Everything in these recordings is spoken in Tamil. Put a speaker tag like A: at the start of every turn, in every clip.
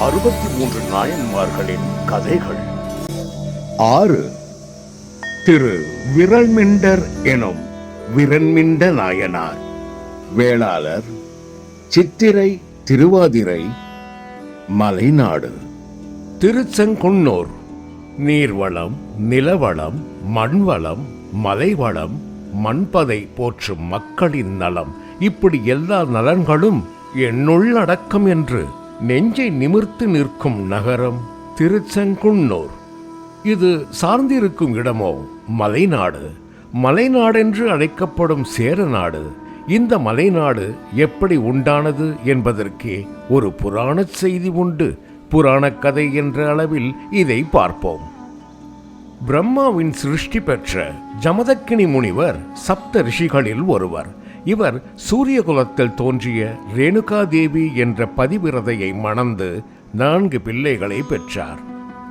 A: அறுபத்தி மூன்று நாயன்மார்களின் கதைகள்.
B: ஆறு. திரு விரல்மிண்டர் எனும் விரண்மிண்ட நாயனார். வேளாளர் சித்திரை திருவாதிரை மலைநாடு. திருச்செங்குன்னூர் நீர்வளம் நிலவளம் மண்வளம் மலைவளம் மண்பதை போற்றும் மக்களின் நலம். இப்படி எல்லா நலன்களும் என்னுள் அடக்கம் என்று நெஞ்சை நிமிர்த்து நிற்கும் நகரம் திருச்செங்குன்னூர். இது சார்ந்திருக்கும் இடமோ மலைநாடு. மலைநாடென்று அழைக்கப்படும் சேரநாடு இந்த மலைநாடு எப்படி உண்டானது என்பதற்கே ஒரு புராணச் செய்தி உண்டு. புராணக் கதை என்ற அளவில் இதை பார்ப்போம். பிரம்மாவின் சிருஷ்டி பெற்ற ஜமதக்கினி முனிவர் சப்த ரிஷிகளில் ஒருவர். இவர் சூரியகுலத்தில் தோன்றிய ரேணுகா தேவி என்ற பதிவிரதையை மணந்து நான்கு பிள்ளைகளை பெற்றார்.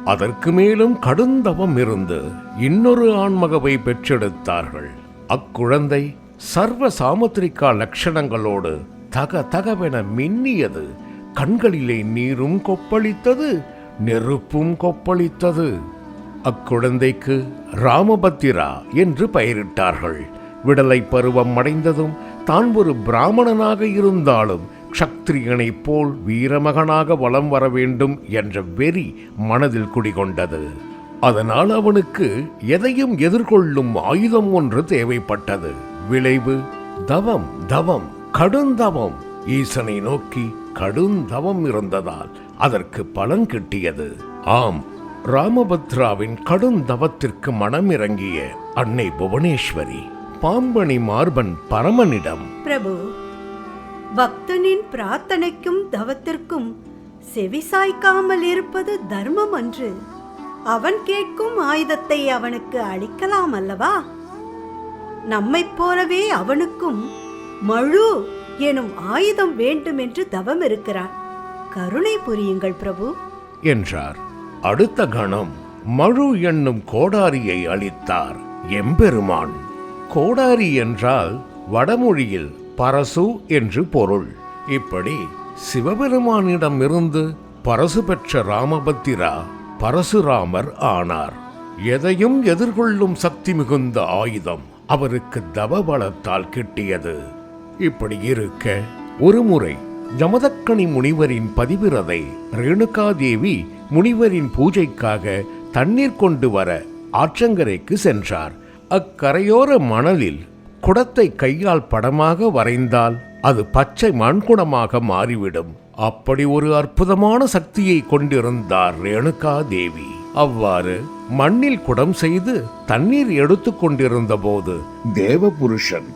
B: அதற்கு மேலும் கடுந்தவம் இருந்து இன்னொரு ஆண்மகவை பெற்றெடுத்தார்கள். அக்குழந்தை சர்வ சாமுத்திரிக்கா லட்சணங்களோடு தக தகவென மின்னியது. கண்களிலே நீரும் கொப்பளித்தது நெருப்பும் கொப்பளித்தது. அக்குழந்தைக்கு ராமபத்திரா என்று பெயரிட்டார்கள். விடலை பருவம் அடைந்ததும் தான் ஒரு பிராமணனாக இருந்தாலும் க்ஷத்ரியனைப் போல் வீரமகனாக வலம் வர வேண்டும் என்ற வெறி மனதில் குடிகொண்டது. அதனால் அவனுக்கு எதையும் எதிர்கொள்ளும் ஆயுதம் ஒன்று தேவைப்பட்டது. விளைவு தவம் தவம் கடுந்தவம். ஈசனை நோக்கி கடுந்தவம் இருந்ததால் அதற்கு பலன் கிட்டியது. ஆம் ராமபத்ராவின் கடுந்தவத்திற்கு மனம் இறங்கிய அன்னை புவனேஸ்வரி. பாம்பணி மார்பன் பரமனிடம்.
C: பிரபு பக்தனின் பிரார்த்தனைக்கும் தவத்திற்கும் செவிசாய்க்காமல் இருப்பது தர்மம் அன்று. அவன் கேட்கும் ஆயுதத்தை அவனுக்கு அளிக்கலாம் அல்லவா? நம்மைப் போலவே அவனுக்கும் மழு எனும் ஆயுதம் வேண்டும் என்று தவம் இருக்கிறான். கருணை புரியுங்கள் பிரபு.
B: என்றார். அடுத்த கணம் மழு என்னும் கோடாரியை அளித்தார் எம்பெருமான். கோடாரி என்றால் வடமொழியில் பரசு என்று பொருள். இப்படி சிவபெருமானிடம் இருந்து பரசு பெற்ற ராமபத்திரா பரசுராமர் ஆனார். எதையும் எதிர்கொள்ளும் சக்தி மிகுந்த ஆயுதம் அவருக்கு தவ பலத்தால் கிட்டியது. இப்படி இருக்க ஒருமுறை ஜமதக்கணி முனிவரின் பதிவிரதை ரேணுகாதேவி முனிவரின் பூஜைக்காக தண்ணீர் கொண்டு வர ஆற்றங்கரைக்கு சென்றார். அக்கரையோர மணலில் குடத்தை கையால் படமாக வரைந்தால் அது பச்சை மண்குடமாக மாறிவிடும். அப்படி ஒரு அற்புதமான சக்தியை கொண்டிருந்தார் ரேணுகா தேவி அவ்வாறு மண்ணில் குடம் செய்து தண்ணீர் எடுத்து கொண்டிருந்த போது தேவபுருஷன்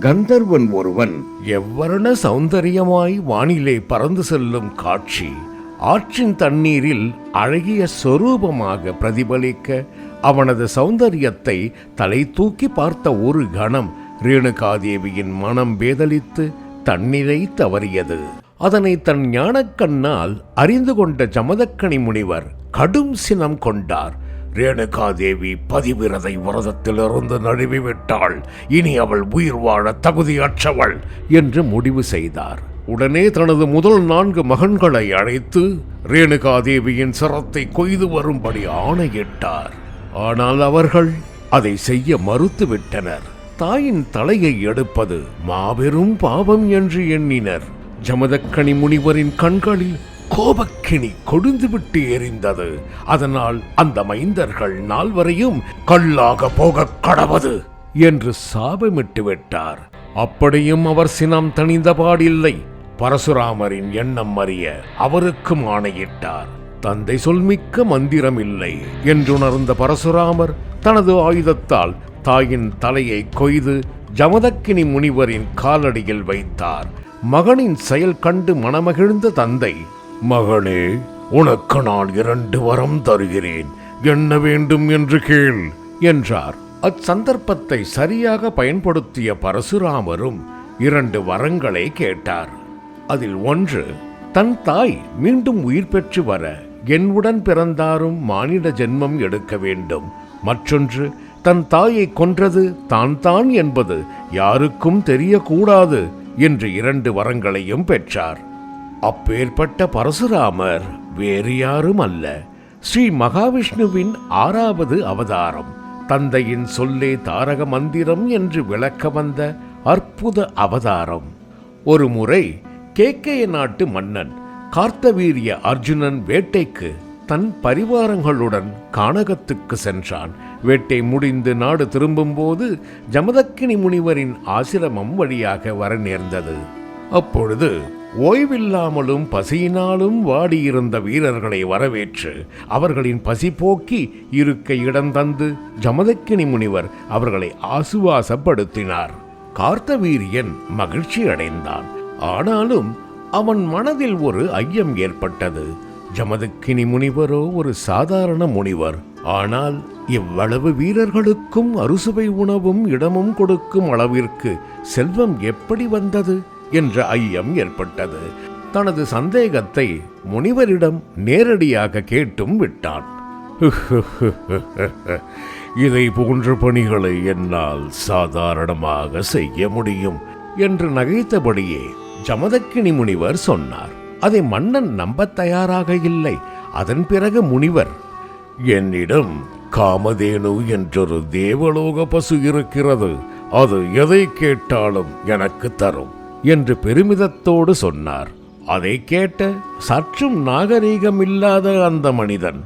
B: கந்தர்வன் ஒருவன் எவ்வரண சௌந்தரியமாய் வானிலே பறந்து செல்லும் காட்சி ஆற்றின் தண்ணீரில் அழகிய சொரூபமாக பிரதிபலிக்க அவனது சௌந்தரியத்தை தலை தூக்கி பார்த்த ஒரு கணம் ரேணுகாதேவியின் மனம் பேதலித்து தண்ணீரை தவறியது. அதனை தன் ஞானக்கண்ணால் அறிந்து கொண்ட ஜமதக்கணி முனிவர் கடும் சினம் கொண்டார். ரேணுகாதேவி பதிவிரதை விரதத்திலிருந்து நழுவி விட்டாள் இனி அவள் உயிர் வாழ தகுதியற்றவள் என்று முடிவு செய்தார். உடனே தனது முதல் நான்கு மகன்களை அழைத்து ரேணுகாதேவியின் சிரத்தை கொய்து வரும்படி ஆணையிட்டார். ஆனால் அவர்கள் அதை செய்ய மறுத்துவிட்டனர். தாயின் தலையை எடுப்பது மாபெரும் பாவம் என்று எண்ணினர். ஜமதக்கணி முனிவரின் கண்களில் கோபக்கிணி கொடுந்துவிட்டு எரிந்தது. அதனால் அந்த மைந்தர்கள் நால்வரையும் கல்லாக போகக் கடவது என்று சாபமிட்டு விட்டார். அப்படியும் அவர் சினம் தணிந்தபாடில்லை. பரசுராமரின் எண்ணம் அறிய அவருக்கும் ஆணையிட்டார். தந்தை சொல்மிக்க மந்திரம் இல்லை என்றுணர்ந்த பரசுராமர் தனது ஆயுதத்தால் தாயின் தலையை கொய்து ஜமதக்கினி முனிவரின் காலடியில் வைத்தார். மகனின் செயல் கண்டு மனமகிழ்ந்த தந்தை மகனே உனக்கு நான் இரண்டு வரம் தருகிறேன். என்ன வேண்டும் என்று கேள் என்றார். அச்சந்தர்ப்பத்தை சரியாக பயன்படுத்திய பரசுராமரும் இரண்டு வரங்களை கேட்டார். அதில் ஒன்று தன் தாய் மீண்டும் உயிர் பெற்று வர என்னுடன் பிறந்தாரும் மானிட ஜென்மம் எடுக்க வேண்டும். மற்றொன்று தன் தாயை கொன்றது தான் தான் என்பது யாருக்கும் தெரியக்கூடாது என்று இரண்டு வரங்களையும் பெற்றார். அப்பேற்பட்ட பரசுராமர் வேறு யாரும் அல்ல. ஸ்ரீ மகாவிஷ்ணுவின் ஆறாவது அவதாரம். தந்தையின் சொல்லே தாரக மந்திரம் என்று விளக்க வந்த அற்புத அவதாரம். ஒரு முறை கேக்கைய நாட்டு மன்னன் கார்த்தவீரிய அர்ஜுனன் வேட்டைக்கு தன் பரிவாரங்களுடன் கானகத்துக்கு சென்றான். வேட்டை முடிந்து நாடு திரும்பும்போது ஜமதக்கினி முனிவரின் ஆசிரமம் வழியாக வர நேர்ந்தது. அப்பொழுது ஓய்வில்லாமலும் பசியினாலும் வாடியிருந்த வீரர்களை வரவேற்று அவர்களின் பசி போக்கி இருக்க இடம் தந்து ஜமதக்கினி முனிவர் அவர்களை ஆசுவாசப்படுத்தினார். கார்த்தவீரியன் மகிழ்ச்சி அடைந்தான் ஆனாலும் அவன் மனதில் ஒரு ஐயம் ஏற்பட்டது. ஜமதக்கினி முனிவரோ ஒரு சாதாரண முனிவர். ஆனால் இவ்வளவு வீரர்களுக்கும் அறுசுவை உணவும் இடமும் கொடுக்கும் அளவிற்கு செல்வம் எப்படி வந்தது? என்ற ஐயம் ஏற்பட்டது. தனது சந்தேகத்தை முனிவரிடம் நேரடியாக கேட்டும் விட்டான். இதை போன்ற பணிகளை என்னால் சாதாரணமாக செய்ய முடியும் என்று நகைத்தபடியே ஜமதக்கினி முனிவர் சொன்னார். அதை மன்னன் நம்பத் தயாராக இல்லை. அதன் பிறகு முனிவர் என்னிடம் காமதேனு என்றொரு தேவலோக பசு இருக்கிறது. அது எதை கேட்டாலும் எனக்கு தரும் என்று பெருமிதத்தோடு சொன்னார். அதை கேட்ட சற்றும் நாகரீகம் இல்லாத அந்த மனிதன்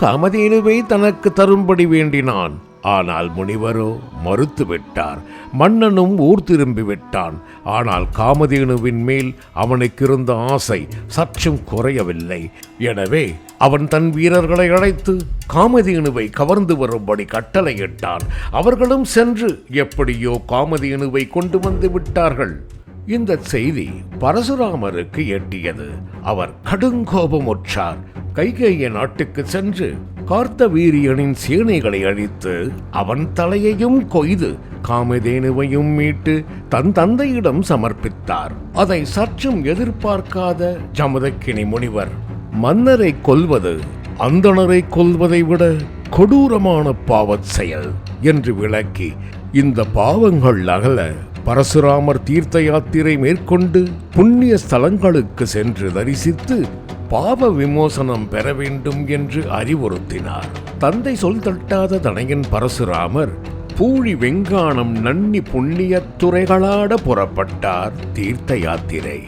B: காமதேனுவை தனக்கு தரும்படி வேண்டினான். ஆனால் முனிவரோ மறுத்துவிட்டார். மன்னனும் ஊர் திரும்பி விட்டான் ஆனால் காமதேனுவின் மேல் அவனுக்கு இருந்த ஆசை சற்றும் குறையவில்லை. எனவே அவன் தன் வீரர்களை அழைத்து காமதேனுவை கவர்ந்து வரும்படி கட்டளையிட்டான். அவர்களும் சென்று எப்படியோ காமதேனுவை கொண்டு வந்து விட்டார்கள். இந்த செய்தி பரசுராமருக்கு எட்டியது. அவர் கடுங்கோபமுற்றார். கைகேய நாட்டுக்கு சென்று கார்த்தவீரியனின் சேனைகளை அழித்து அவன் தலையையும் கொய்து காமதேனுவையும் மீட்டு தன் தந்தையிடம் சமர்ப்பித்தார். அதை சற்றும் எதிர்பார்க்காத ஜமதக்கினி முனிவர் மன்னரை கொல்வது அந்தணரை கொல்வதை விட கொடூரமான பாவச் செயல் என்று விளக்கி இந்த பாவங்கள் அகல பரசுராமர் தீர்த்த யாத்திரை மேற்கொண்டு புண்ணிய ஸ்தலங்களுக்கு சென்று தரிசித்து பாவ விமோசனம் பெற வேண்டும் என்று அறிவுறுத்தினார். தந்தை சொல் தட்டாத தனையன் பரசுராமர் பூழி வெங்கானம் நன்னி புண்ணியத் துறைகளாட புறப்பட்டார் தீர்த்த யாத்திரை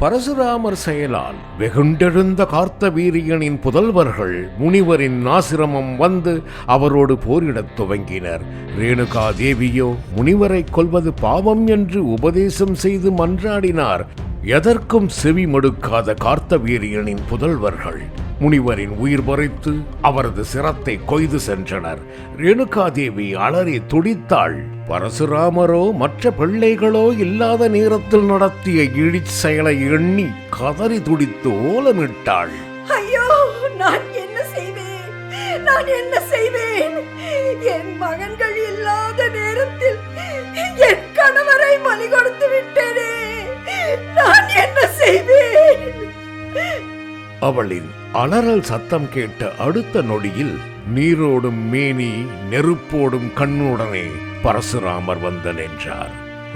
B: பரசுராமர் செயலால் வெகுண்டெழுந்த கார்த்தவீரியனின் புதல்வர்கள் முனிவரின் ஆசிரமம் வந்து அவரோடு போரிடத் துவங்கினர். ரேணுகா தேவியோ முனிவரை கொல்வது பாவம் என்று உபதேசம் செய்து மன்றாடினார். எதற்கும் செவி மடுக்காத கார்த்தவீரியனின் புதல்வர்கள். முனிவரின் உயிர் பறித்து அவரது சிரத்தை கொய்து சென்றனர். ரேணுகாதேவி அலறி துடித்தாள். பரசுராமரோ மற்ற பிள்ளைகளோ இல்லாத நேரத்தில் நடத்திய இழிச் செயலை எண்ணி கதறி துடித்து ஓலமிட்டாள்.
C: ஐயோ நான் என்ன செய்வேன்? நான் என்ன செய்வேன்? என் மகன்கள் இல்லாத நேரத்தில் என் கணவரை பலி கொடுத்து விட்டேனே. நான் என்ன செய்வேன்?
B: அவளின் அலறல் சத்தம் கேட்ட அடுத்த நொடியில் நீரோடும் மேனி நெருப்போடும் கண்ணுடனே பரசுராமர் வந்து நின்றார்.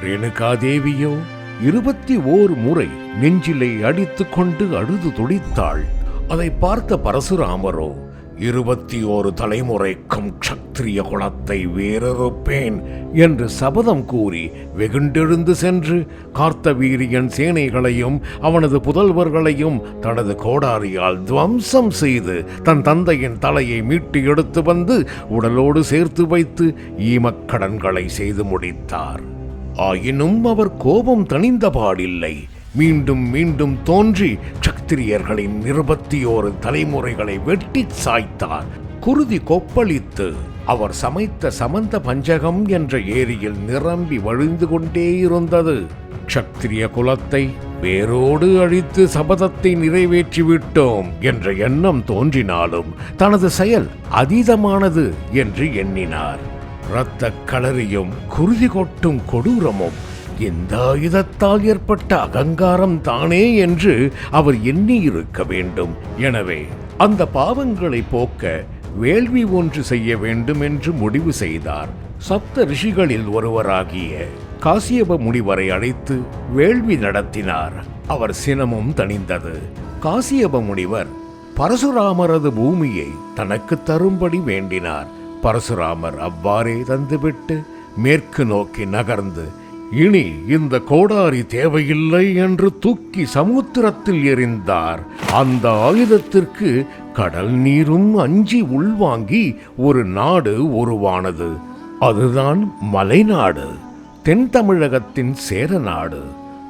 B: ரேணுகாதேவியோ இருபத்தி ஓர் முறை நெஞ்சிலை அடித்துக் கொண்டு அழுது துடித்தாள். அதை பார்த்த பரசுராமரோ இருபத்தி ஓரு தலைமுறைக்கும் க்ஷத்திரிய குலத்தை வேறறுப்பேன் என்று சபதம் கூறி வெகுண்டெழுந்து சென்று கார்த்தவீரியன் சேனைகளையும் அவனது புதல்வர்களையும் தனது கோடாரியால் துவம்சம் செய்து தன் தந்தையின் தலையை மீட்டு எடுத்து வந்து உடலோடு சேர்த்து வைத்து ஈமக்கடன்களை செய்து முடித்தார். ஆயினும் அவர் கோபம் தணிந்த பாடில்லை. மீண்டும் மீண்டும் தோன்றி சத்திரியர்களின் இருபத்தியோரு தலைமுறைகளை வெட்டி சாய்த்தார். குருதி கொப்பளித்து அவர் சமைத்த சமந்த பஞ்சகம் என்ற ஏரியில் நிரம்பி வழிந்து கொண்டே இருந்தது. க்ஷத்திரிய குலத்தை வேரோடு அழித்து சபதத்தை நிறைவேற்றி விட்டோம் என்ற எண்ணம் தோன்றினாலும் தனது செயல் அதீதமானது என்று எண்ணினார். இரத்தக் களரியும் குருதி கொட்டும் கொடூரமும் இந்த ஆயுதத்தால் ஏற்பட்ட அகங்காரம் தானே என்று அவர் எண்ணியிருக்க வேண்டும். எனவே அந்த பாவங்களை போக்க வேள்வி ஒன்று செய்ய வேண்டும் என்று முடிவு செய்தார். சப்த ரிஷிகளில் ஒருவராகிய காசியப முனிவரை அழைத்து வேள்வி நடத்தினார். அவர் சினமும் தணிந்தது. காசியப முனிவர் பரசுராமரது பூமியை தனக்கு தரும்படி வேண்டினார். பரசுராமர் அவ்வாறே தந்துவிட்டு மேற்கு நோக்கி நகர்ந்து இனி இந்த கோடாரி தேவையில்லை என்று தூக்கி சமுத்திரத்தில் எறிந்தார். அந்த ஆயுதத்திற்கு கடல் நீரும் அஞ்சி உள்வாங்கி ஒரு நாடு உருவானது. அதுதான் மலைநாடு. தென் தமிழகத்தின் சேர நாடு.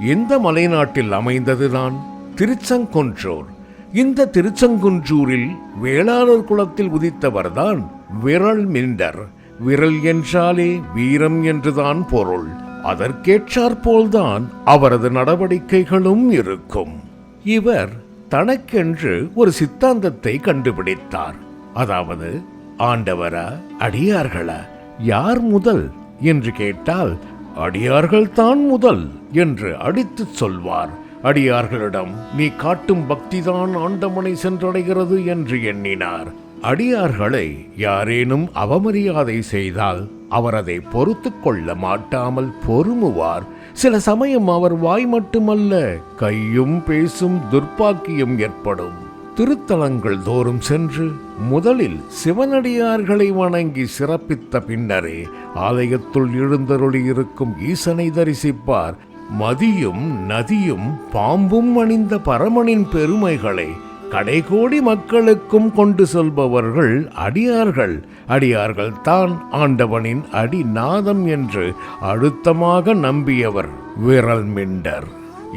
B: இந்த மலைநாட்டில் அமைந்ததுதான்? திருச்செங்குன்றூர். இந்த திருச்செங்குன்றூரில் வேளாளர் குலத்தில் உதித்தவர்தான் விரல் மிண்டர். விரல் என்றாலே வீரம் என்றுதான் பொருள். அதற்கேற்றாற்போல்தான் அவரது நடவடிக்கைகளும் இருக்கும். இவர் தனக்கென்று ஒரு சித்தாந்தத்தை கண்டுபிடித்தார். அதாவது ஆண்டவரா அடியார்களா யார் முதல் என்று கேட்டால் அடியார்கள் தான் முதல் என்று அடித்துச் சொல்வார். அடியார்களிடம் நீ காட்டும் பக்திதான் ஆண்டவனை சென்றடைகிறது என்று எண்ணினார். அடியார்களை யாரேனும் அவமரியாதை செய்தால் அவர் அதை பொறுத்து கொள்ள மாட்டாமல் பொறுமுவார். சில சமயம் அவர் வாய் மட்டுமல்ல கையும் பேசும் துர்ப்பாக்கியம் ஏற்படும். திருத்தலங்கள் தோறும் சென்று முதலில் சிவனடியார்களை வணங்கி சிறப்பித்த பின்னரே ஆலயத்துள் எழுந்தருளி இருக்கும் ஈசனை தரிசிப்பார். மதியும் நதியும் பாம்பும் அணிந்த பரமனின் பெருமைகளை கடைகோடி மக்களுக்கும் கொண்டு செல்பவர்கள் அடியார்கள். அடியார்கள் தான் ஆண்டவனின் அடிநாதம் என்று அழுத்தமாக நம்பியவர் விரல் மிண்டர்.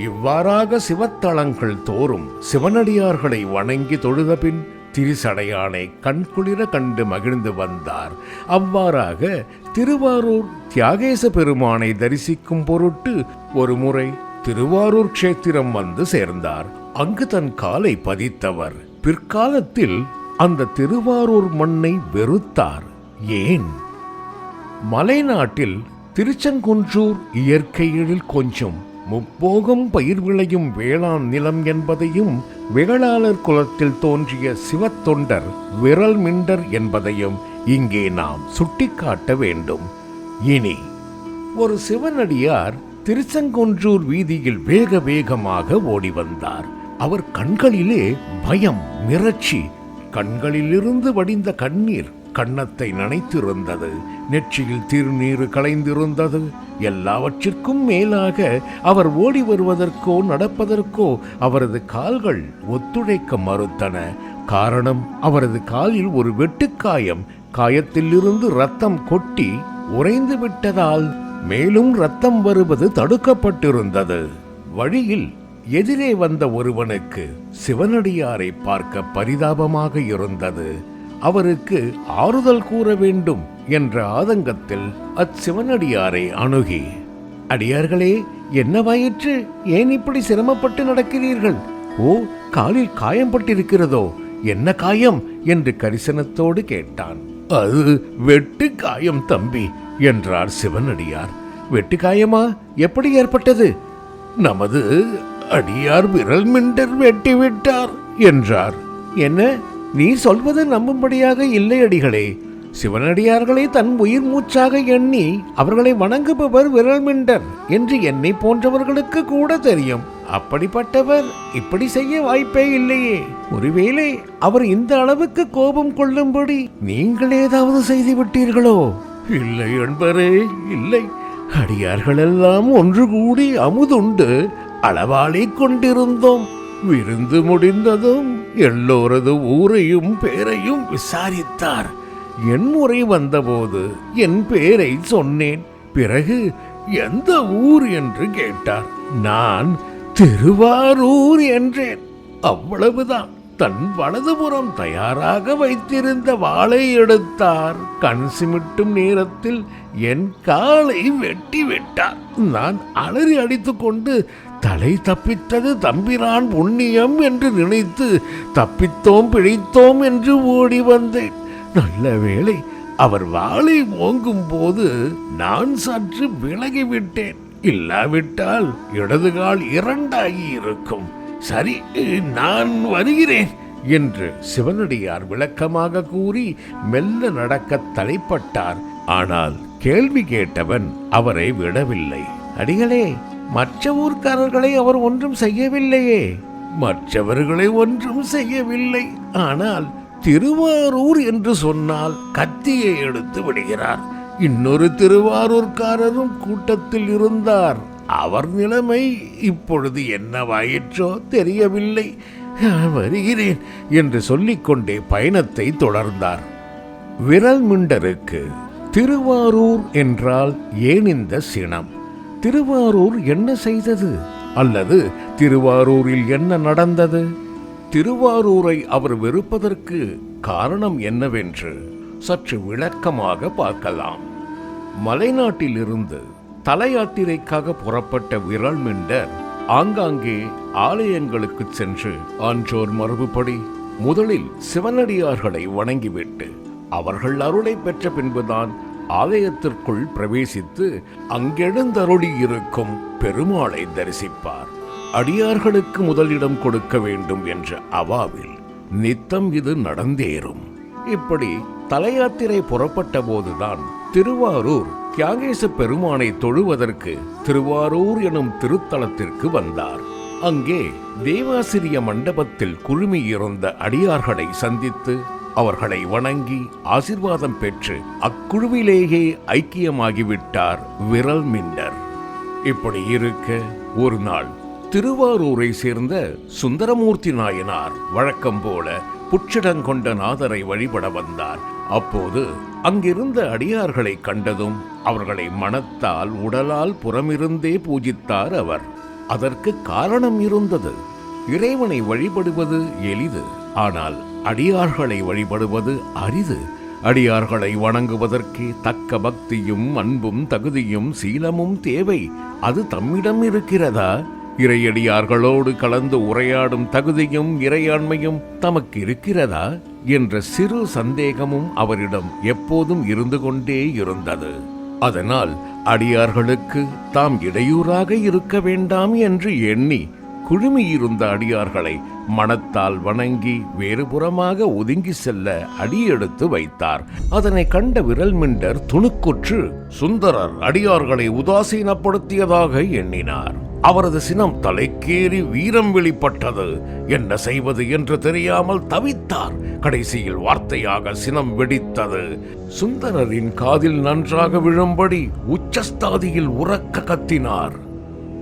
B: இவ்வாறாக சிவத்தலங்கள் தோறும் சிவனடியார்களை வணங்கி தொழுதபின் திரிசடையானை கண்குளிர கண்டு மகிழ்ந்து வந்தார். அவ்வாறாக திருவாரூர் தியாகேச பெருமானை தரிசிக்கும் பொருட்டு ஒருமுறை திருவாரூர் க்ஷேத்திரம் வந்து சேர்ந்தார். அங்கு தன் காலை பதித்தவர். பிற்காலத்தில் அந்த திருவாரூர் மண்ணை வெறுத்தார். ஏன்? மலைநாட்டில் திருச்செங்குன்றூர் இயற்கை எழில் கொஞ்சம் முப்போகம் பயிர் விளையும் வேளாண் நிலம் என்பதையும் வேளாளர் குலத்தில் தோன்றிய சிவத்தொண்டர் விரல் மிண்டர் என்பதையும் இங்கே நாம் சுட்டிக்காட்ட வேண்டும். இனி ஒரு சிவனடியார் திருச்செங்குன்றூர் வீதியில் வேக வேகமாக ஓடி வந்தார் அவர் கண்களிலே பயம் மிரட்சி. கண்களிலிருந்து வடிந்த கண்ணீர் கன்னத்தை நனைத்திருந்தது. நெற்றியில் திருநீர் கலைந்திருந்தது. எல்லாவற்றிற்கும் மேலாக அவர் ஓடி வருவதற்கோ நடப்பதற்கோ அவரது கால்கள் ஒத்துழைக்க மறுத்தன. காரணம் அவரது காலில் ஒரு வெட்டுக்காயம். காயத்திலிருந்து ரத்தம் கொட்டி உறைந்து விட்டதால் மேலும் ரத்தம் வருவது தடுக்கப்பட்டிருந்தது. வழியில் எதிரே வந்த ஒருவனுக்கு சிவனடியாரை பார்க்க பரிதாபமாக இருந்தது. அவருக்கு ஆறுதல் கூற வேண்டும் என்ற ஆதங்கத்தில் அச்சிவனடியாரை அணுகி அடியார்களே என்னவாயிற்று ஏன் இப்படி சிரமப்பட்டு நடக்கிறீர்கள்? ஓ காலில் காயம் பட்டிருக்கிறதோ? என்ன காயம்? என்று கரிசனத்தோடு கேட்டான். அது வெட்டு காயம் தம்பி என்றார் சிவனடியார். வெட்டு காயமா? எப்படி ஏற்பட்டது? நமது அடியார் விரல் மிண்டர் வெட்டிவிட்டார் என்றார். என்ன? நீ சொல்வது நம்பும்படியாக இல்லை அடிகளே. சிவனடியார்களை தன் உயிர் மூச்சாக எண்ணி அவர்களை வணங்குபவர் விரல் மிண்டர் என்று என்னை போன்றவர்களுக்கு கூட தெரியும். அப்படிப்பட்டவர் இப்படி செய்ய வாய்ப்பே இல்லையே. ஒருவேளை அவர் இந்த அளவுக்கு கோபம் கொள்ளும்படி நீங்கள் ஏதாவது செய்து விட்டீர்களோ? இல்லை என்பரே இல்லை. அடியார்களெல்லாம் ஒன்று கூடி அமுதுண்டு அளவாளிக் கொண்டிருந்தோம். விருந்து முடிந்ததும் எல்லோரது ஊரையும் பேரையும் விசாரித்தார். என் முறை வந்தபோது என் பேரை சொன்னேன். பிறகு எந்த ஊர் என்று கேட்டார். நான் திருவாரூர் என்றேன். அவ்வளவுதான். தன் வலதுபுறம் தயாராக வைத்திருந்த வாளை எடுத்தார். கண் சிமிட்டும் நேரத்தில் என் காலை வெட்டி விட்டார். நான் அலறி அடித்துக்கொண்டு தலை தப்பித்தது தம்பிரான் புண்ணியம் என்று நினைத்து தப்பித்தோம் பிழைத்தோம் என்று ஓடி வந்தேன். நல்ல வேளை அவர் வாளை ஓங்கும் போது நான் சற்று விலகிவிட்டேன். இல்லாவிட்டால் இடது கால் இரண்டாகி இருக்கும் சரி நான் வருகிறேன் என்று சிவனடியார் விளக்கமாக கூறி மெல்ல நடக்க தலைப்பட்டார். ஆனால் கேள்வி கேட்டவன் அவரை விடவில்லை. அடிகளே மற்ற ஊர்க்காரர்களை அவர் ஒன்றும் செய்யவில்லையே. மற்றவர்களை ஒன்றும் செய்யவில்லை. ஆனால் திருவாரூர் என்று சொன்னால் கத்தியை எடுத்து விடுகிறார். இன்னொரு திருவாரூர்காரரும் கூட்டத்தில் இருந்தார். அவர் நிலைமை இப்பொழுது என்னவாயிற்றோ தெரியவில்லை. வருகிறேன் என்று சொல்லிக்கொண்டே பயணத்தை தொடர்ந்தார். விரல் மிண்டருக்கு திருவாரூர் என்றால் ஏன் இந்த சினம்? திருவாரூர் என்ன செய்தது? அல்லது திருவாரூரில் என்ன நடந்தது? திருவாரூரை அவர் வெறுப்பதற்கு காரணம் என்னவென்று சற்று விளக்கமாக பார்க்கலாம். மலைநாட்டிலிருந்து தல யாத்திரைக்காக புறப்பட்ட விரல் மிண்டர் ஆங்காங்கே ஆலயங்களுக்கு சென்று ஆன்றோர் மரபுப்படி முதலில் சிவனடியார்களை வணங்கிவிட்டு அவர்கள் அருளை பெற்ற பின்புதான் ஆலயத்திற்குள் பிரவேசித்து அங்கெழுந்தருளி இருக்கும் பெருமாளை தரிசிப்பார். அடியார்களுக்கு முதலிடம் கொடுக்க வேண்டும் என்ற அவாவில் நித்தம் இது நடந்தேறும். இப்படி தலையாத்திரை புறப்பட்ட போதுதான் திருவாரூர் தியாகேச பெருமானை தொழுவதற்கு திருவாரூர் எனும் திருத்தலத்திற்கு வந்தார். அங்கே தேவாசிரிய மண்டபத்தில் குழுமியிருந்த அடியார்களை சந்தித்து அவர்களை வணங்கி ஆசிர்வாதம் பெற்று அக்குழுவிலேயே ஐக்கியமாகிவிட்டார் விரல் மின்னர். இப்படி இருக்க ஒரு நாள் திருவாரூரை சேர்ந்த சுந்தரமூர்த்தி நாயனார் வழக்கம் போல புட்சிடங்கொண்ட நாதரை வழிபட வந்தார். அப்போது அங்கிருந்த அடியார்களை கண்டதும் அவர்களை மனத்தால் உடலால் புறமிருந்தே பூஜித்தார் அவர். அதற்கு காரணம் இருந்தது. இறைவனை வழிபடுவது எளிது. ஆனால் அடியார்களை வழிபடுவது அரிது. அடியார்களை வணங்குவதற்கு தக்க பக்தியும் அன்பும் தகுதியும் சீலமும் தேவை. அது தம்மிடம் இருக்கிறதா? இறையடியார்களோடு கலந்து உரையாடும் தகுதியும் இறையாண்மையும் தமக்கு இருக்கிறதா? என்ற சிறு சந்தேகமும் அவரிடம் எப்போதும் இருந்து கொண்டே இருந்தது. அதனால் அடியார்களுக்கு தாம் இடையூறாக இருக்க வேண்டாம் என்று எண்ணி குழுமியிருந்த அடியார்களை மனத்தால் வணங்கி வேறுபுறமாக ஒதுங்கி செல்ல அடியெடுத்து வைத்தார். அதனை கண்ட விரல் மிண்டர் துணுக்குற்று சுந்தரர் அடியார்களை உதாசீனப்படுத்தியதாக எண்ணினார். அவரது சினம் தலைக்கேறி வீரம் வெளிப்பட்டது. என்ன செய்வது என்று தெரியாமல் தவித்தார். கடைசியில் வார்த்தையாக சினம் வெடித்தது. சுந்தரரின் காதில் நன்றாக விழும்படி உச்சஸ்தாதியில் உறக்க கத்தினார்.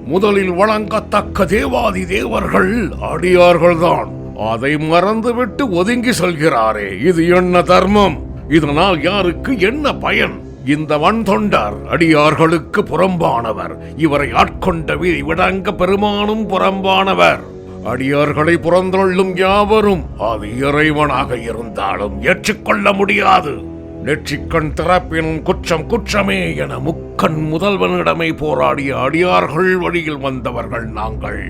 B: முதலில் வணங்கத்தக்க தேவாதி தேவர்கள் அடியார்கள்தான். அதை மறந்துவிட்டு ஒதுங்கி செல்கிறாரே. இது என்ன தர்மம்? இதனால் யாருக்கு என்ன பயன்? இந்த வன்தொண்டர் அடியார்களுக்கு புறம்பானவர். இவரை ஆட்கொண்ட விதி விடங்க பெருமானும் புறம்பானவர். அடியார்களை புறந்தொள்ளும் யாவரும் அது இறைவனாக இருந்தாலும் ஏற்றுக்கொள்ள முடியாது. நெற்றிக்கண் திறப்பின் குற்றம் குற்றமே என முக்கண் முதல்வனிடமே போராடிய அடியார்கள் வழியில் வந்தவர்கள் நாங்கள்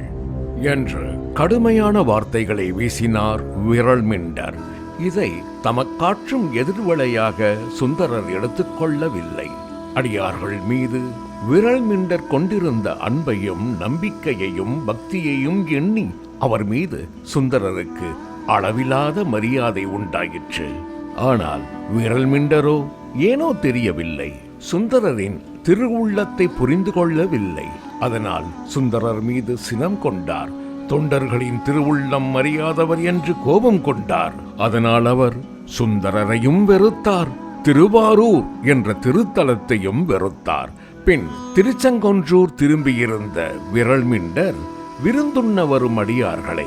B: என்று கடுமையான வார்த்தைகளை வீசினார் விரல் மிண்டர் இதை தமக்காற்றும் எதிர்வலையாக சுந்தரர் எடுத்துக்கொள்ளவில்லை அடியார்கள் மீது விரல் மிண்டர் கொண்டிருந்த அன்பையும் நம்பிக்கையையும் பக்தியையும் எண்ணி அவர் மீது சுந்தரருக்கு அளவிலாத மரியாதை உண்டாயிற்று. ஆனால் விரல் மிண்டரோ? ஏனோ தெரியவில்லை. சுந்தரரின் திருவுள்ளத்தை புரிந்து கொள்ளவில்லை. அதனால் சுந்தரர் மீது சினம் கொண்டார். தொண்டர்களின் திருவுள்ளம் அறியாதவர் என்று கோபம் கொண்டார். அதனால் அவர் சுந்தரரையும் வெறுத்தார். திருவாரூர் என்ற திருத்தலத்தையும் வெறுத்தார். பின் திருச்செங்கொன்றூர் திரும்பியிருந்த விரல் மிண்டர் விருந்துண்ண வரும் அடியார்களை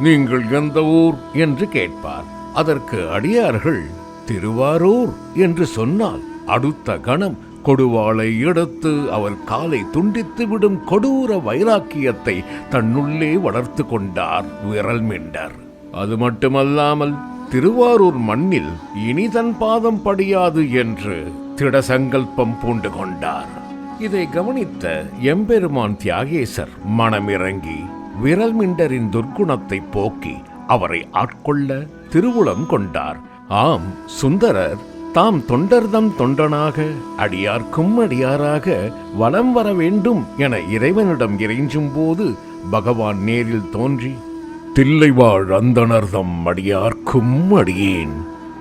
B: நீங்கள் எந்த ஊர்? என்று கேட்பார். அதற்கு அடியார்கள் திருவாரூர் என்று சொன்னால் அடுத்த கணம் கொடுவாளை எடுத்து அவர் காலை துண்டித்து விடும் கொடூர வைராக்கியத்தை தன்னுள்ளே வளர்த்து கொண்டார் விரல் மிண்டர். அது மட்டுமல்லாமல் திருவாரூர் மண்ணில் இனி தன் பாதம் படியாது என்று திட சங்கல்பம் பூண்டு கொண்டார். இதை கவனித்த எம்பெருமான் தியாகேசர் மனமிறங்கி விரல் மிண்டரின் துர்க்குணத்தை போக்கி அவரை ஆட்கொள்ள திருவுளம் கொண்டார். ஆம் சுந்தரர் தாம் தொண்டர்தம் தொண்டனாக அடியார்க்கும் அடியாராக வலம் வர வேண்டும் என இறைவனிடம் இறைஞ்சும் போது பகவான் நேரில் தோன்றி தில்லைவாழ் அந்தனர்தம் அடியார்க்கும் அடியேன்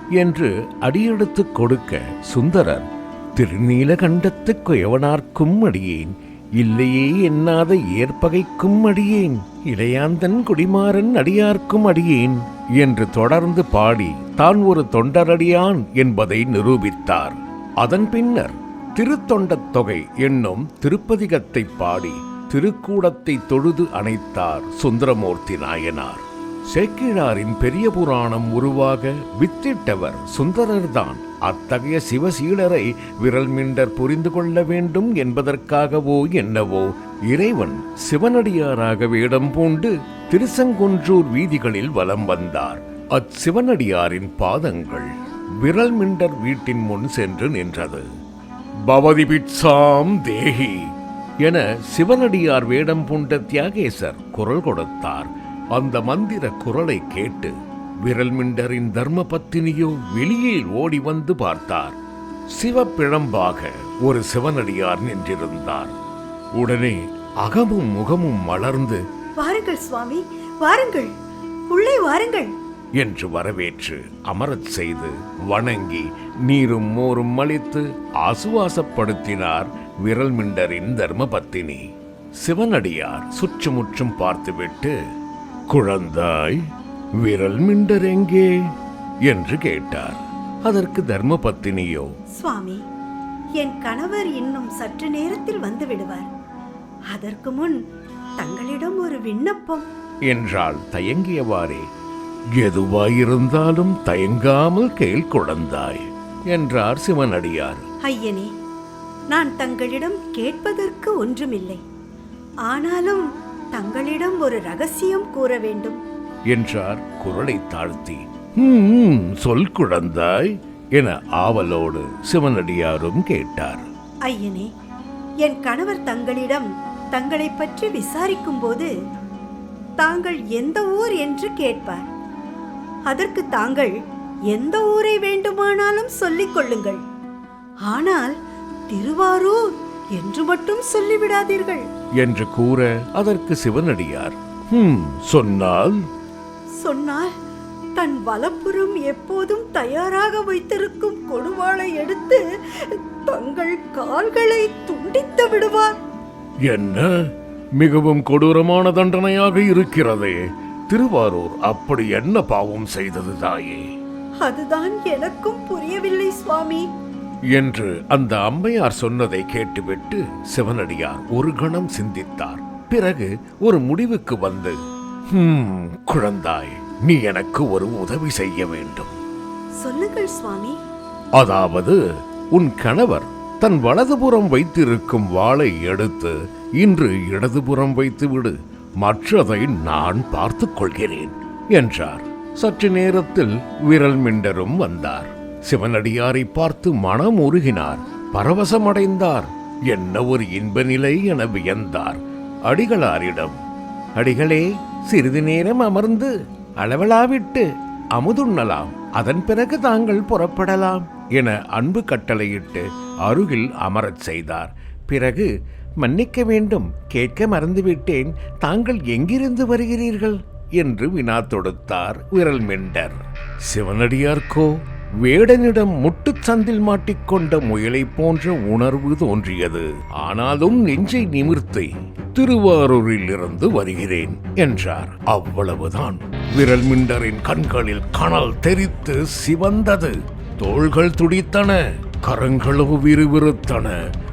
B: என்று அடியெடுத்துக் கொடுக்க சுந்தரர் திருநீலகண்டத்துக்கு எவனார்க்கும் அடியேன்? இல்லையே எண்ணாத ஏற்பகைக்கும் அடியேன். இளையாந்தன் குடிமாறன் அடியார்க்கும் அடியேன் என்று தொடர்ந்து பாடி தான் ஒரு தொண்டரடியான் என்பதை நிரூபித்தார். அதன் பின்னர் திருத்தொண்டத் தொகை என்னும் திருப்பதிகத்தை பாடி திருக்கூடத்தை தொழுது அணைத்தார் சுந்தரமூர்த்தி நாயனார். சேக்கிழாரின் பெரிய புராணம் உருவாக வித்திட்டவர் சுந்தரர்தான். அத்தகைய சிவசீலரை விரல் மிண்டர் புரிந்து கொள்ள வேண்டும் என்பதற்காகவோ என்னவோ இறைவன் சிவனடியாராக வேடம் பூண்டு திருசங்குன்றூர் வீதிகளில் வலம் வந்தார். அச்சிவனடியாரின் பாதங்கள் விரல் மிண்டர் வீட்டின் முன் சென்று நின்றது. பவதி பிட்சாம் தேஹி என சிவனடியார் வேடம் பூண்ட தியாகேசர் குரல் கொடுத்தார். அந்த மந்திர குரலை கேட்டு விரல்மிண்டரின் தர்ம பத்தினியோ வெளியே ஓடி வந்து பார்த்தார். சிவப்பிழம்பாக ஒரு சிவனடியார் நின்றிருந்தார். உடனே அகமும் முகமும் மலர்ந்து
C: வாருங்கள் சுவாமி வாருங்கள் உள்ளே வாருங்கள்.
B: என்று வரவேற்று அமரச் செய்து வணங்கி நீரும் மோரும் அளித்து ஆசுவாசப்படுத்தினார் விரல்மிண்டரின் தர்மபத்தினி. சிவனடியார் சுற்றுமுற்றும் பார்த்துவிட்டு குழந்தாய் விரல்மிண்டர் எங்கே? என்று கேட்டார். அதற்கு தர்மபத்தினியோ
C: சுவாமி என் கணவர் இன்னும் சற்று நேரத்தில் வந்து விடுவார். அதற்கு முன் தங்களிடம் ஒரு விண்ணப்பம்.
B: என்றாள் தயங்கியவாறே. எதுவாயிருந்தாலும் தயங்காமல் கேள் குழந்தாய் என்றார் சிவனடியார்.
C: ஐயனே நான் தங்களிடம் கேட்பதற்கு ஒன்றுமில்லை. ஆனாலும் தங்களிடம் ஒரு ரகசியம் கூற வேண்டும்.
B: என்றார் குரலை தாழ்த்தி. "ஹும், சொல் குழந்தாய் என ஆவலோடு சிவனடியாரும் கேட்டார்.
C: ஐயனே என் கணவர் தங்களிடம் தங்களை பற்றி விசாரிக்கும் போது தாங்கள் எந்த ஊர் என்று கேட்பார். அதற்கு தாங்கள் எந்த ஊரை வேண்டுமானாலும் சொல்லிக் கொள்ளுங்கள். ஆனால் திருவாரூர் என்று மட்டும் சொல்லிவிடாதீர்கள்.
B: என்று கூற அதற்கு சிவனடியார் "ஹும், சொன்னால்?
C: சொன்னால் தன் வலப்புறம் எப்போதும் தயாராக வைத்திருக்கும் கொடுவாளை எடுத்து தங்கள் கால்களை துண்டித்து விடுவார்.
B: என்ன? மிகவும் கொடூரமான தண்டனையாக இருக்கிறதே. திருவாரூர் அப்படி என்ன பாவம் செய்தது தாயே?
C: அதுதான் எனக்கும் புரியவில்லை சுவாமி.
B: என்று அந்த அம்மையார் சொன்னதை கேட்டுவிட்டு சிவனடியார் ஒரு கணம் சிந்தித்தார். பிறகு ஒரு முடிவுக்கு வந்து "ஹும், குழந்தாய் நீ எனக்கு ஒரு உதவி செய்ய வேண்டும்.
C: சொல்லுங்கள் சுவாமி.
B: அதாவது உன் கணவர் தன் வலதுபுறம் வைத்திருக்கும் வாளை எடுத்து இன்று இடதுபுறம் வைத்து விடு மற்றதை நான் பார்த்துக் கொள்கிறேன் என்றார். சற்று நேரத்தில் விரல் மிண்டரும் வந்தார். சிவனடியாரை பார்த்து மனம் உருகினார் பரவசமடைந்தார். என்ன ஒரு இன்ப நிலை என வியந்தார். அடிகளாரிடம் அடிகளே சிறிது நேரம் அமர்ந்து அளவலாவிட்டு அமுதுண்ணலாம். அதன் பிறகு தாங்கள் புறப்படலாம் என அன்பு கட்டளையிட்டு அருகில் அமரச் செய்தார். பிறகு மன்னிக்க வேண்டும் கேட்க மறந்துவிட்டேன் தாங்கள் எங்கிருந்து வருகிறீர்கள்? என்று வினா தொடுத்தார் விரல் மெண்டர் சிவனடியார்க்கோ வேடனிடம் முட்டுச்சந்தில் மாட்டிக்கொண்ட முயலை போன்ற உணர்வு தோன்றியது. ஆனாலும் நெஞ்சை நிமிர்த்தி திருவாரூரில் இருந்து வருகிறேன் என்றார். அவ்வளவுதான். விரல் மிண்டரின் கண்களில் கனல் தெரித்து சிவந்தது. தோள்கள் துடித்தன கரங்களோ விறுவிறுத்தன.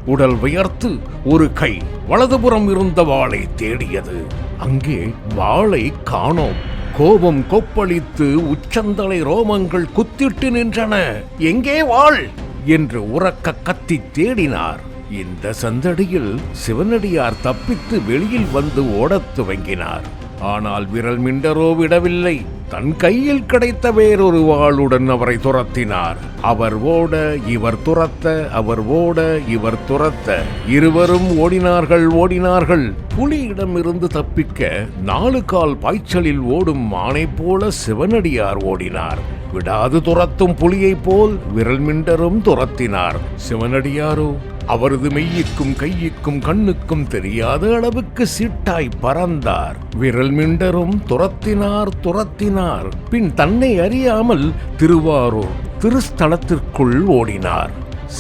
B: உடல் வியர்த்து ஒரு கை வலதுபுறம் இருந்த வாளை தேடியது. அங்கே வாளை காணோம். கோபம் கொப்பளித்து உச்சந்தலை ரோமங்கள் குத்திட்டு நின்றன. எங்கே வாழ்? என்று உறக்க கத்தி தேடினார். இந்த சந்தடியில் சிவனடியார் தப்பித்து வெளியில் வந்து ஓடத் துவங்கினார். ஆனால் விரல் மிண்டரோ விடவில்லை. தன் கையில் கிடைத்த வேறொரு வாளுடன் அவரை துரத்தினார். அவர் ஓட இவர் துரத்த அவர் ஓட இவர் துரத்த. இருவரும் ஓடினார்கள் ஓடினார்கள். புலியிடமிருந்து தப்பிக்க நாலு கால் பாய்ச்சலில் ஓடும் மானை போல சிவனடியார் ஓடினார். விடாது துரத்தும் புலியைப் போல் விரல் மிண்டரும் துரத்தினார். சிவனடியாரோ அவரது மெய்யிக்கும் கையிக்கும் கண்ணுக்கும் தெரியாத அளவுக்கு சிட்டாய் பறந்தார். விரல் மிண்டரும் துரத்தினார் துரத்தினார். பின் தன்னை அறியாமல் திருவாரூர் திருஸ்தலத்திற்குள் ஓடினார்.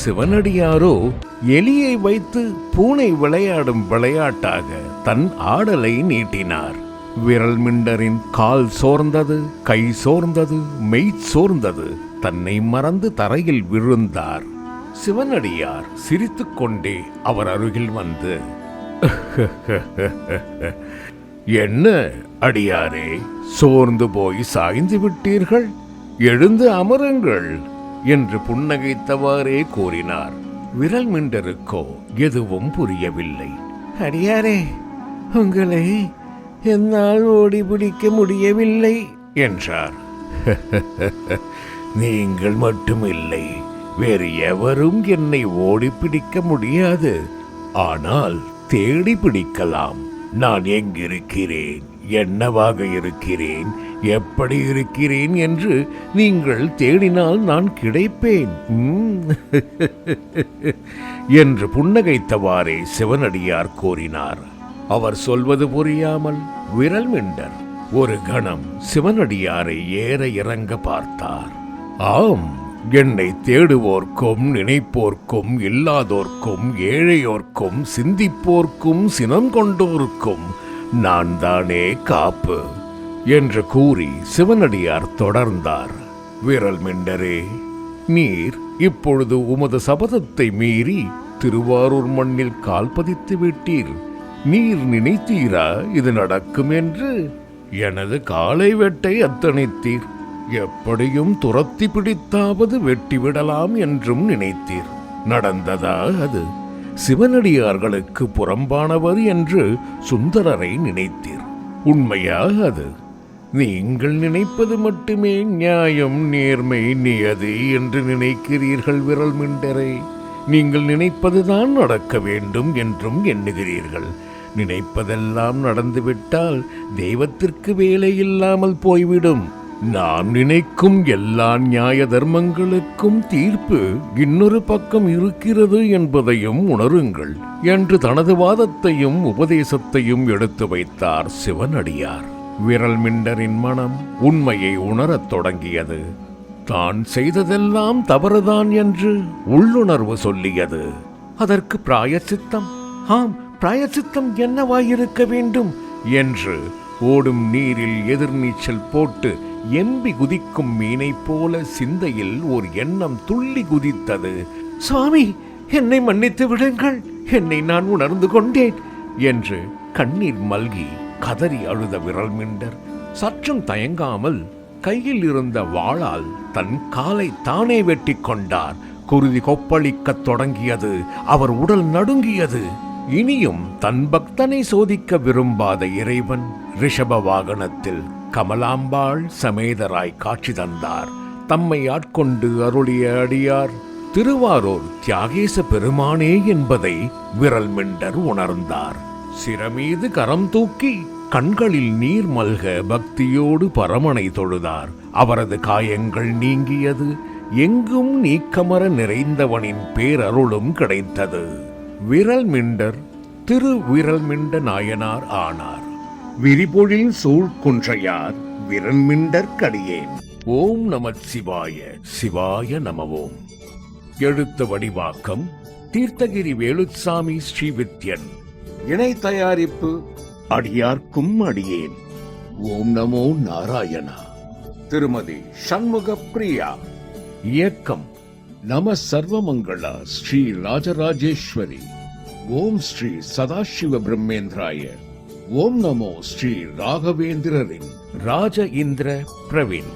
B: சிவனடியாரோ எலியை வைத்து பூனை விளையாடும் விளையாட்டாக தன் ஆடலை நீட்டினார். விரல் மிண்டரின் கால் சோர்ந்தது கை சோர்ந்தது மெய் சோர்ந்தது தன்னை மறந்து தரையில் விழுந்தார். சிவனடியார் சிரித்துக்கொண்டே அவர் அருகில் வந்து என்ன அடியாரே சோர்ந்து போய் சாய்ந்து விட்டீர்கள்? எழுந்து அமருங்கள் என்று புன்னகைத்தவாறே கூறினார். விரல் மிண்டருக்கோ எதுவும் புரியவில்லை. அடியாரே உங்களை என்னால் ஓடி பிடிக்க முடியவில்லை. என்றார். நீங்கள் மட்டுமில்லை. வேறு எவரும் என்னை ஓடி பிடிக்க முடியாது. ஆனால் தேடி பிடிக்கலாம். நான் எங்கிருக்கிறேன்? என்னவாக இருக்கிறேன்? எப்படி இருக்கிறேன் என்று நீங்கள் தேடினால் நான் கிடைப்பேன். உம். என்று புன்னகைத்தவாறே சிவனடியார் கூறினார். அவர் சொல்வது புரியாமல் விரல் மிண்டர். ஒரு கணம் சிவனடியாரை ஏற இறங்க பார்த்தார். ஆம் என்னை தேடுவோர்க்கும் நினைப்போர்க்கும் இல்லாதோர்க்கும் ஏழையோர்க்கும் சிந்திப்போர்க்கும் சினம் கொண்டோர்க்கும் நான் தானே காப்பு என்று கூறி சிவனடியார் தொடர்ந்தார். விரல் மிண்டரே நீர் இப்பொழுது உமது சபதத்தை மீறி திருவாரூர் மண்ணில் கால் பதித்து விட்டீர். நீர் நினைத்தீரா இது நடக்கும் என்று? எனது காலை வெட்டை அத்தணித்தீர். எப்படியும் துரத்தி பிடித்தாவது வெட்டிவிடலாம் என்றும் நினைத்தீர். நடந்ததா அது? சிவனடியார்களுக்கு புறம்பானவர் என்று சுந்தரரை நினைத்தீர். உண்மையா அது? நீங்கள் நினைப்பது மட்டுமே நியாயம் நேர்மை நியதி என்று நினைக்கிறீர்கள் விரல் மிண்டரை. நீங்கள் நினைப்பதுதான் நடக்க வேண்டும் என்றும் எண்ணுகிறீர்கள். நினைப்பதெல்லாம் நடந்துவிட்டால் தெய்வத்திற்கு வேலை இல்லாமல் போய்விடும். நாம் நினைக்கும் எல்லா நியாய தர்மங்களுக்கும் தீர்ப்பு இன்னொரு பக்கம் இருக்கிறது என்பதையும் உணருங்கள் என்று தனது வாதத்தையும் உபதேசத்தையும் எடுத்து வைத்தார் சிவனடியார். விரல் மிண்டரின் மனம் உண்மையை உணரத் தொடங்கியது. தான் செய்ததெல்லாம் தவறுதான் என்று உள்ளுணர்வு சொல்லியது. அதற்கு பிராயச்சித்தம். ஆம் பிராயச்சித்தம் என்னவாயிருக்க வேண்டும்? என்று ஓடும் நீரில் எதிர்நீச்சல் போட்டு எம்பி குதிக்கும் மீனைப் போல சிந்தையில் ஒரு எண்ணம் துள்ளி குதித்தது. சுவாமி என்னை மன்னித்து விடுங்கள். என்னை நான் உணர்ந்து கொண்டேன் என்று கண்ணீர் மல்கி கதறி அழுத விரல் மிண்டர். சற்றும் தயங்காமல் கையில் இருந்த வாளால் தன் காலை தானே வெட்டி கொண்டார். குருதி கொப்பளிக்கத் தொடங்கியது. அவர் உடல் நடுங்கியது. இனியும் தன் பக்தனை சோதிக்க விரும்பாத இறைவன் ரிஷப வாகனத்தில் கமலாம்பாள் சமேதராய் காட்சி தந்தார். தம்மை ஆட்கொண்டு அருளிய அடியார் திருவாரூர் தியாகேச பெருமானே என்பதை விரல் மிண்டர் உணர்ந்தார். சிரமீது கரம் தூக்கி கண்களில் நீர் மல்க பக்தியோடு பரமனை தொழுதார். அவரது காயங்கள் நீங்கியது எங்கும் நீக்கமர நிறைந்தவனின் பேரருளும் கிடைத்தது. விரல் மிண்டர் திரு விரல் மிண்ட நாயனார் ஆனார். விரிபொழில் சூழ்குன்றையார் விரல் மிண்டர் கடியேன். ஓம் நம சிவாய சிவாய நமவோம். எழுத்து வடிவாக்கம் தீர்த்தகிரி வேலுச்சாமி ஸ்ரீவித்யன். இணை தயாரிப்பு அடியார்க்கும் அடியேன். ஓம் நமோ நாராயணா. திருமதி சண்முக பிரியா. இயக்கம் நம சர்வமங்களா ஸ்ரீ ராஜராஜேஸ்வரி. ஓம் ஸ்ரீ சதாசிவ பிரம்மேந்திராய. ஓம் நமோ ஸ்ரீ ராகவேந்திரரின் ராஜ இந்திர பிரவீன்.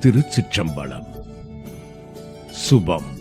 B: திருச்சிற்றம்பலம். சுபம்.